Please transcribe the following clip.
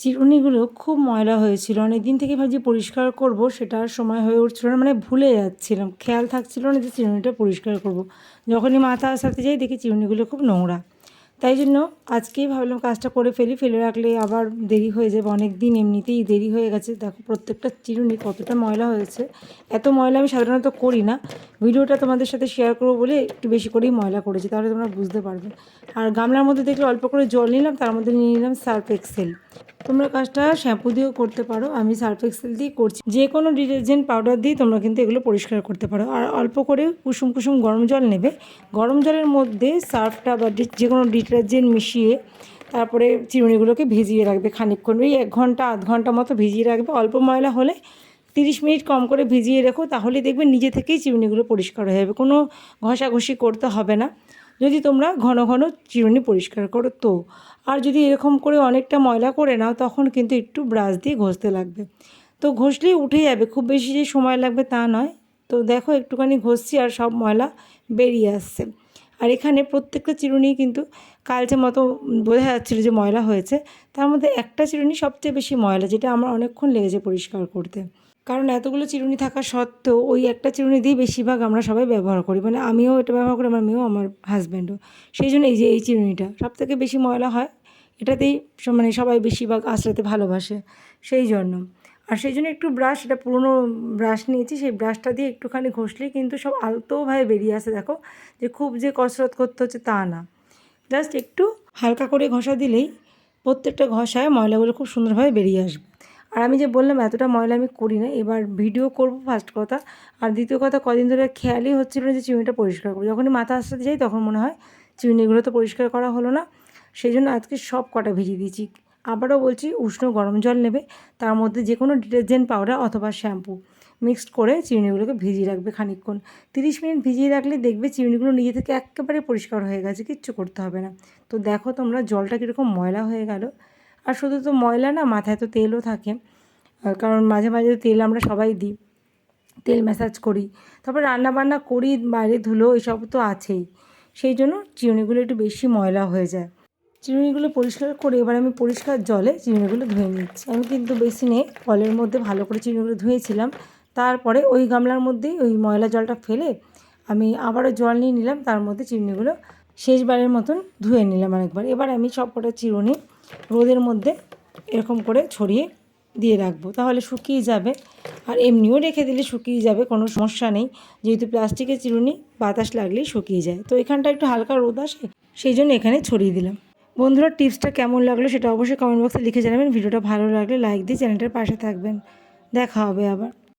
চিরুনিগুলো খুব ময়লা হয়েছিল। অনেক দিন থেকে ভাবছি পরিষ্কার করব, সেটা সময় হয়ে উঠছিল না মানে ভুলে যাচ্ছিলাম। খেয়াল থাকছিল না যে চিরুনিটা পরিষ্কার করব। যখনই মাথা আসাতে যাই, দেখি চিরুনিগুলো খুব নোংরা। তাই জন্য আজকেই ভাবলাম কাজটা করে ফেলি, ফেলে রাখলে আবার দেরি হয়ে যাবে অনেক দিন এমনিতেই দেরি হয়ে গেছে। দেখো প্রত্যেকটা চিরুনি কতটা ময়লা হয়েছে। এত ময়লা আমি সাধারণত করি না। ভিডিওটা তোমাদের সাথে শেয়ার করব বলে একটু বেশি করেই ময়লা করেছি, তাহলে তোমরা বুঝতে পারবে। আর গামলার মধ্যে দেখলে অল্প করে জল নিলাম, তার মধ্যে নিয়ে নিলাম সার্ফ এক্সেল। তোমরা কাজটা শ্যাম্পু দিয়েও করতে পারো, আমি সার্ফ এক্সেল দিয়ে করছি। যে কোনো ডিটারজেন্ট পাউডার দিয়ে তোমরা কিন্তু এগুলো পরিষ্কার করতে পারো। আর অল্প করে কুসুম কুসুম গরম জল নেবে। গরম জলের মধ্যে সার্ফটা বা যে কোনো ডিটারজেন্ট মিশিয়ে তারপরে চিরুনিগুলোকে ভিজিয়ে রাখবে খানিকক্ষণ। ওই এক ঘণ্টা, আধ ঘণ্টা মতো ভিজিয়ে রাখবে। অল্প ময়লা হলে তিরিশ মিনিট কম করে ভিজিয়ে রেখো তাহলে দেখবে নিজে থেকেই চিরুনিগুলো পরিষ্কার হয়ে যাবে। কোনো ঘষাঘষি করতে হবে না। যদি তোমরা ঘন ঘন চিরুনি পরিষ্কার করো তো। আর যদি এরকম করে অনেকটা ময়লা করে নাও, তখন কিন্তু একটু ব্রাশ দিয়ে ঘষতে লাগবে। তো ঘষলেই উঠে যাবে, খুব বেশি যে সময় লাগবে তা নয়। তো দেখো একটুখানি ঘষছি আর সব ময়লা বেরিয়ে আসছে। আর এখানে প্রত্যেকটা চিরুনি কিন্তু কালচে মতো বোঝা যাচ্ছিল যে ময়লা হয়েছে। তার মধ্যে একটা চিরুনি সবচেয়ে বেশি ময়লা, যেটা আমার অনেকক্ষণ লেগেছে পরিষ্কার করতে। কারণ এতগুলো চিরুনি থাকা সত্ত্বেও ওই একটা চিরুনি দিয়ে বেশিরভাগ আমরা সবাই ব্যবহার করি। মানে আমিও এটা ব্যবহার করি, আমার মেয়েও, আমার হাজব্যান্ডও সেই জন্য এই যে, এই চিরুনিটা সব থেকে বেশি ময়লা হয়, এটাতেই মানে সবাই বেশিরভাগ আঁচড়াতে ভালোবাসে সেই জন্য। আর সেই জন্য একটু ব্রাশ এটা পুরনো ব্রাশ নিয়েছি, সেই ব্রাশটা দিয়ে একটুখানি ঘষলেই কিন্তু সব আলতোভাবে বেরিয়ে আসে, দেখো। যে খুব যে কসরত করতে হচ্ছে তা না। জাস্ট একটু হালকা করে ঘষা দিলেই প্রত্যেকটা ঘষায় ময়লাগুলো খুব সুন্দরভাবে বেরিয়ে আসবে। আর আমি যে বললাম, এতটা ময়লা আমি করি না এবার ভিডিও করব ফার্স্ট কথা। আর দ্বিতীয় কথা, কদিন ধরে খেয়ালই হচ্ছিল যে চিমনিটা পরিষ্কার করব। যখনই মাথা আসতে যাই, তখন মনে হয় চিমনিগুলো তো পরিষ্কার করা হলো না। সেই জন্য আজকে সব কটা ভিজিয়ে দিয়েছি। আবারও বলছি, উষ্ণ গরম জল নেবে। তার মধ্যে যে কোনো ডিটারজেন্ট পাউডার অথবা শ্যাম্পু মিক্সড করে চিরুনিগুলোকে ভিজিয়ে রাখবে খানিকক্ষণ। তিরিশ মিনিট ভিজিয়ে রাখলে দেখবে চিরুনিগুলো নিজে থেকে একেবারে পরিষ্কার হয়ে গেছে, কিচ্ছু করতে হবে না। তো দেখো তোমরা জলটা কীরকম ময়লা হয়ে গেল। আর শুধু তো ময়লা না, মাথায় তো তেলও থাকে। কারণ মাঝে মাঝে তেল আমরা সবাই দিই, তেল ম্যাসাজ করি। তারপর রান্না বান্না করি, বাইরে ধুলো, এসব তো আছেই। সেই জন্য চিরুনিগুলো একটু বেশি ময়লা হয়ে যায়। চিরুনিগুলো পরিষ্কার করে এবার আমি পরিষ্কার জলে চিরুনিগুলো ধুয়ে নিচ্ছি। আমি কিন্তু বেসিনে কলের মধ্যে ভালো করে চিরুনিগুলো ধুয়েছিলাম। তারপরে ওই গামলার মধ্যেই ওই ময়লা জলটা ফেলে আমি আবারও জল নিয়ে নিলাম। তার মধ্যে চিরুনিগুলো শেষবারের মতন ধুয়ে নিলাম আরেকবার। এবার আমি সব কটা চিরুনি রোদের মধ্যে এরকম করে ছড়িয়ে দিয়ে রাখব। তাহলে শুকিয়ে যাবে। আর এমনিও রেখে দিলে শুকিয়ে যাবে, কোনো সমস্যা নেই। যেহেতু প্লাস্টিকের চিরুনি, বাতাস লাগলেই শুকিয়ে যায়। তো এখানটা একটু হালকা রোদ আসে, সেই জন্য এখানে ছড়িয়ে দিলাম। বন্ধুরা, টিপসটা কেমন লাগল সেটা অবশ্যই কমেন্ট বক্সে লিখে জানাবেন। ভিডিওটা ভালো লাগলে লাইক দিয়ে চ্যানেলটার পাশে থাকবেন। দেখা হবে আবার।